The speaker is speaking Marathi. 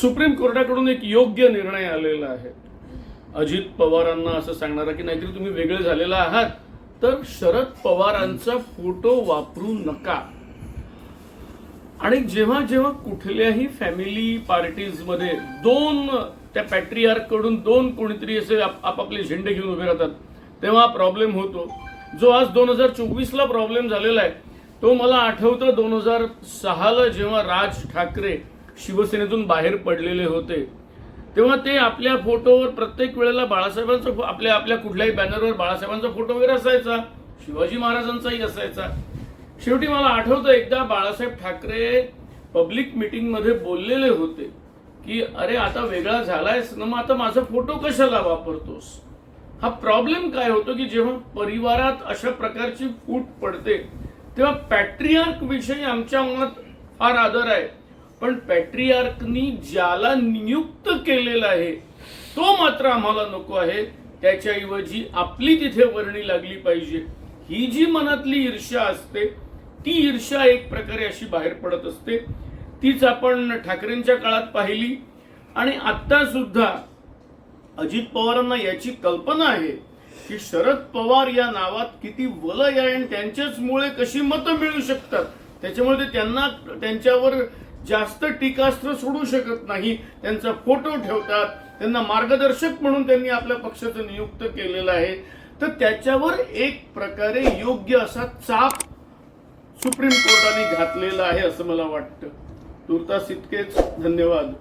सुप्रीम कोर्टाकडून एक योग्य निर्णय आलेला आहे. अजित पवारांना असं सांगणारा की नाहीतरी तुम्ही वेगळे झालेला आहात तर शरद पवारांचा फोटो वापरू नका. आणि जेव्हा जेव्हा कुठल्याही फॅमिली पार्टीजमध्ये दोन त्या पॅट्रियार्ककडून दोन कोणीतरी असे आप- आपापले झेंडे घेऊन उभे राहतात तेव्हा प्रॉब्लेम होतो. जो आज दोन हजार चोवीसला प्रॉब्लेम झालेला आहे तो मला आठवतं दोन हजार सहाला जेव्हा राज ठाकरे शिवसेनेतून बाहेर पडलेले होते. तेव्हा ते आपल्या फोटोवर प्रत्येक वेळेला बाळासाहेबांचा आपल्या आपल्या कुठल्याही बॅनरवर बाळासाहेबांचा फोटो वगैरे असायचा. शिवाजी महाराजांचाही असायचा. शेवटी मला आठवतं एकदा बाळासाहेब ठाकरे पब्लिक मिटिंगमध्ये बोललेले होते की अरे आता वेगळा झालायस ना मग आता माझा फोटो कशाला वापरतोस? हा प्रॉब्लेम काय होतो की जेव्हा परिवारात अशा प्रकारची फूट पडते तेव्हा पॅट्रियार्क विषयी आमच्या मनात फार आदर आहे. पण पॅट्रियार्कनी ज्याला नियुक्त केलेला आहे तो मात्र आम्हाला नको आहे. त्याच्याऐवजी आपली तिथे वर्णी लागली पाहिजे. ही जी मनातली ईर्ष्या असते ती ईर्ष्या एक प्रकारे अशी बाहेर पडत असते. तीच आपण ठाकरेंच्या काळात पाहिली. आणि आता सुद्धा अजित पवारांना याची कल्पना आहे की शरद पवार या नावात किती वलय आहे आणि त्यांच्याच मुळे कशी मतं मिळू शकतात. त्याच्यामुळे ते त्यांना त्यांच्यावर जास्त टीकास्त्र सोडू शकत नाही. त्यांचा फोटो ठेवतात. त्यांना मार्गदर्शक म्हणून त्यांनी आपल्या पक्षाचं नियुक्त केलेलं आहे. तर त्याच्यावर एक प्रकारे योग्य असा चाप सुप्रीम कोर्टाने घातलेला आहे असं मला वाटतं. तुर्तास इतकेच. धन्यवाद.